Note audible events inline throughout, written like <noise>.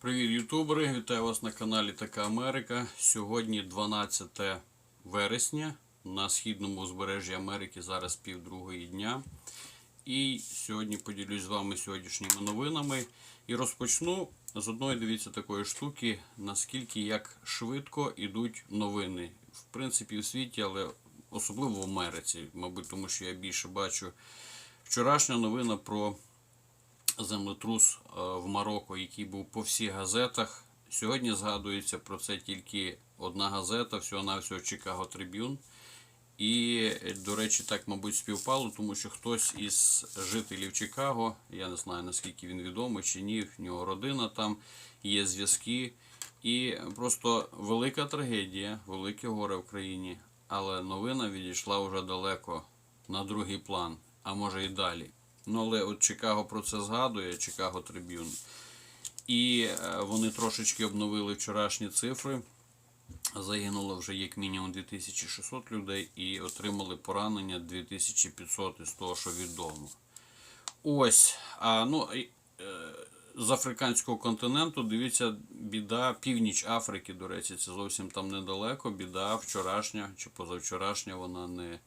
Привіт, ютубери! Вітаю вас на каналі Така Америка. Сьогодні 12 вересня на східному узбережжі Америки, зараз півдругої дня. І сьогодні поділюсь з вами сьогоднішніми новинами. І розпочну з одної, дивіться, такої штуки, наскільки як швидко йдуть новини. В принципі, в світі, але особливо в Америці, мабуть, тому що я більше бачу вчорашня новина про землетрус е, в Марокко, який був по всіх газетах. Сьогодні згадується про це тільки одна газета, всього-навсього Chicago Tribune. І, до речі, так, мабуть, співпало, тому що хтось із жителів Чикаго, я не знаю наскільки він відомий чи ні, в нього родина там, є зв'язки. І просто велика трагедія, велике горе в країні, але новина відійшла вже далеко на другий план, а може і далі. Ну, але от Чикаго про це згадує, Чикаго Трибюн. І е, вони трошечки обновили вчорашні цифри. Загинуло вже як мінімум 2600 людей і отримали поранення 2500 із того, що відомо. Ось. А, ну, е, з африканського континенту, дивіться, біда, північ Африки, до речі, це зовсім там недалеко. Біда вчорашня чи позавчорашня, вона не,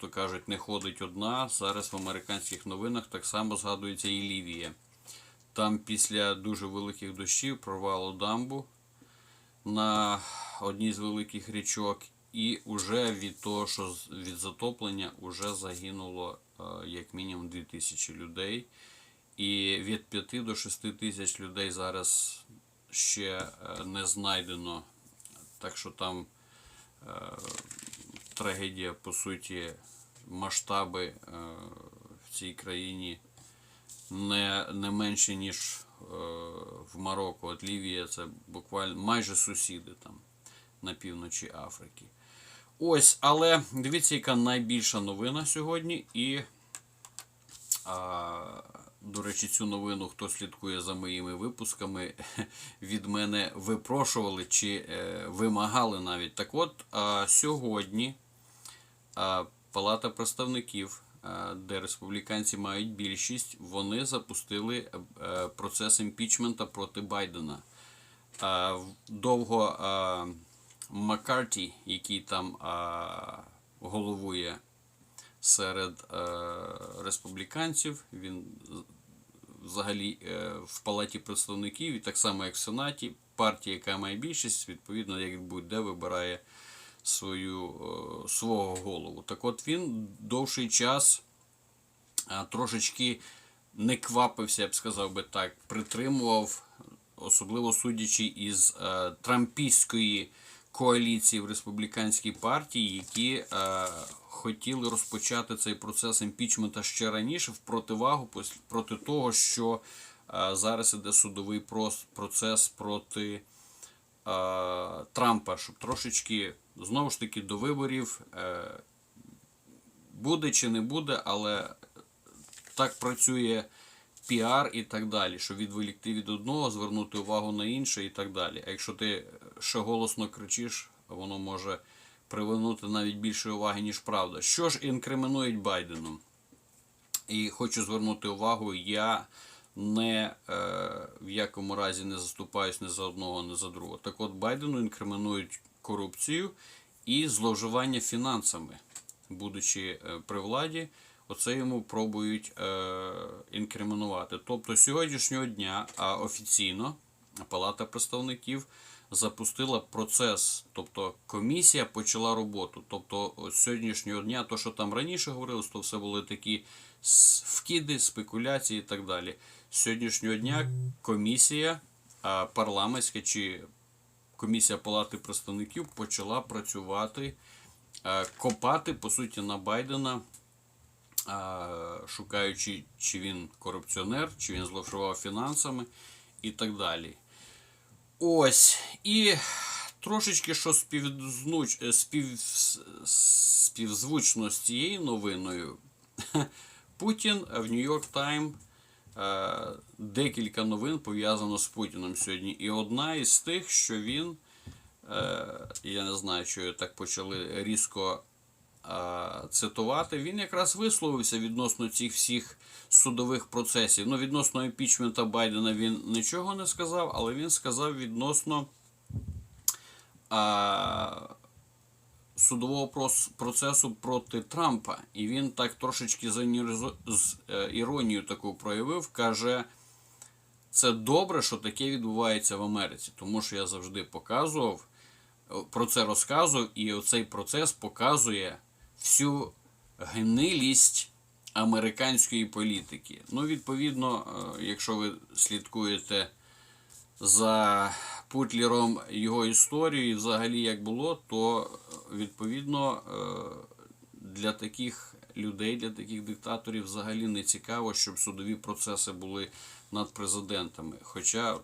то кажуть, не ходить одна. Зараз в американських новинах так само згадується і Лівія. Там після дуже великих дощів прорвало дамбу на одній з великих річок, і вже від того, що від затоплення вже загинуло е, як мінімум 2000 людей. І від 5 до 6 тисяч людей зараз ще е, не знайдено. Так що там е, трагедія, по суті, масштаби е, в цій країні не, не менше, ніж е, в Марокко. От Лівія це буквально майже сусіди там на півночі Африки. Ось, але дивіться, яка найбільша новина сьогодні. І, а, до речі, цю новину, хто слідкує за моїми випусками, <laughs> від мене випрошували чи е, вимагали навіть. Так от, а, сьогодні Палата представників, де республіканці мають більшість, вони запустили е, процес імпічмента проти Байдена. Довго Маккарті, який там головує серед е, республіканців, він взагалі е, в Палаті представників, і так само як в Сенаті, партія, яка має більшість, відповідно, як будь-де вибирає свою, е, свого голову. Так от він довший час трошечки не квапився, я б сказав би так, притримував, особливо судячи із е, трампійської коаліції в республіканській партії, які е, хотіли розпочати цей процес імпічмента ще раніше в противагу проти того, що е, зараз іде судовий процес проти е, Трампа, щоб трошечки знову ж таки до виборів е, буде чи не буде, але так працює піар і так далі, що відволікти від одного, звернути увагу на інше і так далі. А якщо ти ще голосно кричиш, воно може привернути навіть більше уваги, ніж правда. Що ж інкримінують Байдену? І хочу звернути увагу, я не е, в якому разі не заступаюсь ні за одного, ні за другого. Так от Байдену інкримінують корупцію і зловживання фінансами, будучи е, при владі, оце йому пробують е, інкримінувати. Тобто сьогоднішнього дня офіційно Палата представників запустила процес, тобто комісія почала роботу. Тобто з сьогоднішнього дня, то що там раніше говорилось, то все були такі вкиди, спекуляції і так далі. З сьогоднішнього дня комісія парламентська чи комісія Палати представників почала працювати, е, копати по суті на Байдена, е, шукаючи, чи він корупціонер, чи він зловживав фінансами і так далі. Ось. І трошечки що співзнуч, спів, співзвучно з цією новиною. <laughs> Путін в Нью-Йорк Тайм декілька новин пов'язано з Путіним сьогодні. І одна із тих, що він, е, я не знаю, що так почали різко е, е, цитувати, він якраз висловився відносно цих всіх судових процесів. Ну, відносно імпічмента Байдена він нічого не сказав, але він сказав відносно судового процесу проти Трампа. І він так трошечки з е, іронією таку проявив, каже. Це добре, що таке відбувається в Америці, тому що я завжди показував, е, про це розказував, і оцей процес показує всю гнилість американської політики. Ну, відповідно, е, якщо ви слідкуєте за Путлером його історію і взагалі як було, то е, відповідно е, для таких людей, для таких диктаторів взагалі не цікаво, щоб судові процеси були над президентами. Хоча,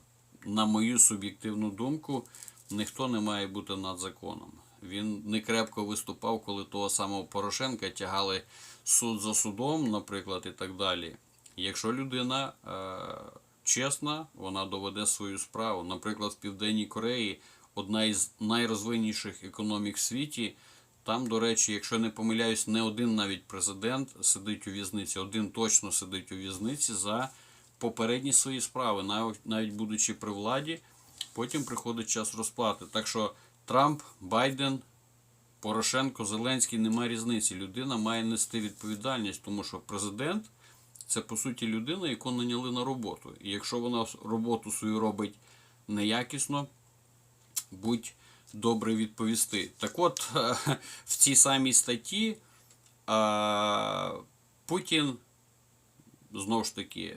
на мою суб'єктивну думку, ніхто не має бути над законом. Він не крепко виступав, коли того самого Порошенка тягали суд за судом, наприклад, і так далі. Якщо людина е, чесна, вона доведе свою справу. Наприклад, в Південній Кореї одна із найрозвинніших економік в світі. Там, до речі, якщо не помиляюсь, не один навіть президент сидить у в'язниці, один точно сидить у в'язниці за попередні свої справи, навіть, навіть будучи при владі, потім приходить час розплати. Так що Трамп, Байден, Порошенко, Зеленський немає різниці. Людина має нести відповідальність, тому що президент це по суті людина, яку наняли на роботу. І якщо вона роботу свою робить неякісно, будь добре відповісти. Так от, <laughs> в цій самій статті Путін знову ж таки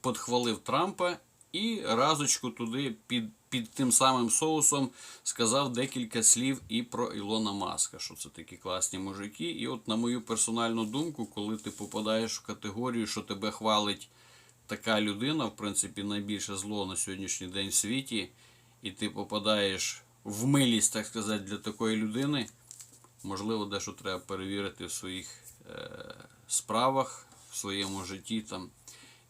подхвалив Трампа і разочку туди під, під тим самим соусом сказав декілька слів і про Ілона Маска, що це такі класні мужики. І от на мою персональну думку, коли ти попадаєш в категорію, що тебе хвалить така людина, в принципі, найбільше зло на сьогоднішній день в світі, і ти попадаєш в милість, так сказати, для такої людини, можливо, дещо треба перевірити в своїх е, справах, в своєму житті там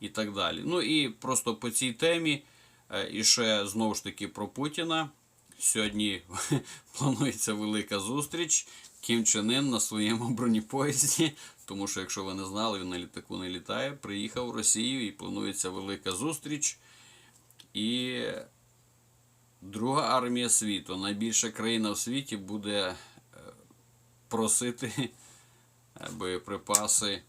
і так далі. Ну і просто по цій темі, і ще знову ж таки про Путіна. Сьогодні <laughs> планується велика зустріч. Кім Чен Ын на своєму <laughs> бронепоїзді, тому що, якщо ви не знали, він на літаку не літає, приїхав в Росію і планується велика зустріч. І друга армія світу, найбільша країна в світі, буде е, просити е, боєприпаси е,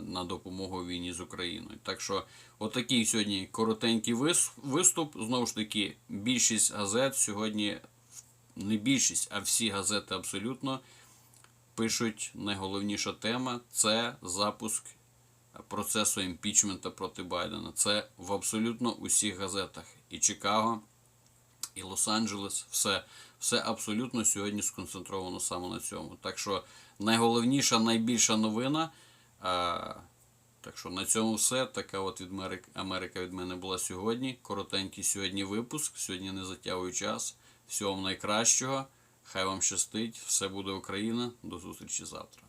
на допомогу війні з Україною. Так що, отакий сьогодні коротенький вис- виступ. Знову ж таки, більшість газет сьогодні, не більшість, а всі газети абсолютно пишуть найголовніша тема це запуск процесу імпічмента проти Байдена. Це в абсолютно усіх газетах. І Чикаго, і Лос-Анджелес, все, все абсолютно сьогодні сконцентровано саме на цьому. Так що найголовніша, найбільша новина. А, так що на цьому все. Така от від Америк- Америка від мене була сьогодні. Коротенький сьогодні випуск. Сьогодні не затягую час. Всього вам найкращого. Хай вам щастить. Все буде Україна. До зустрічі завтра.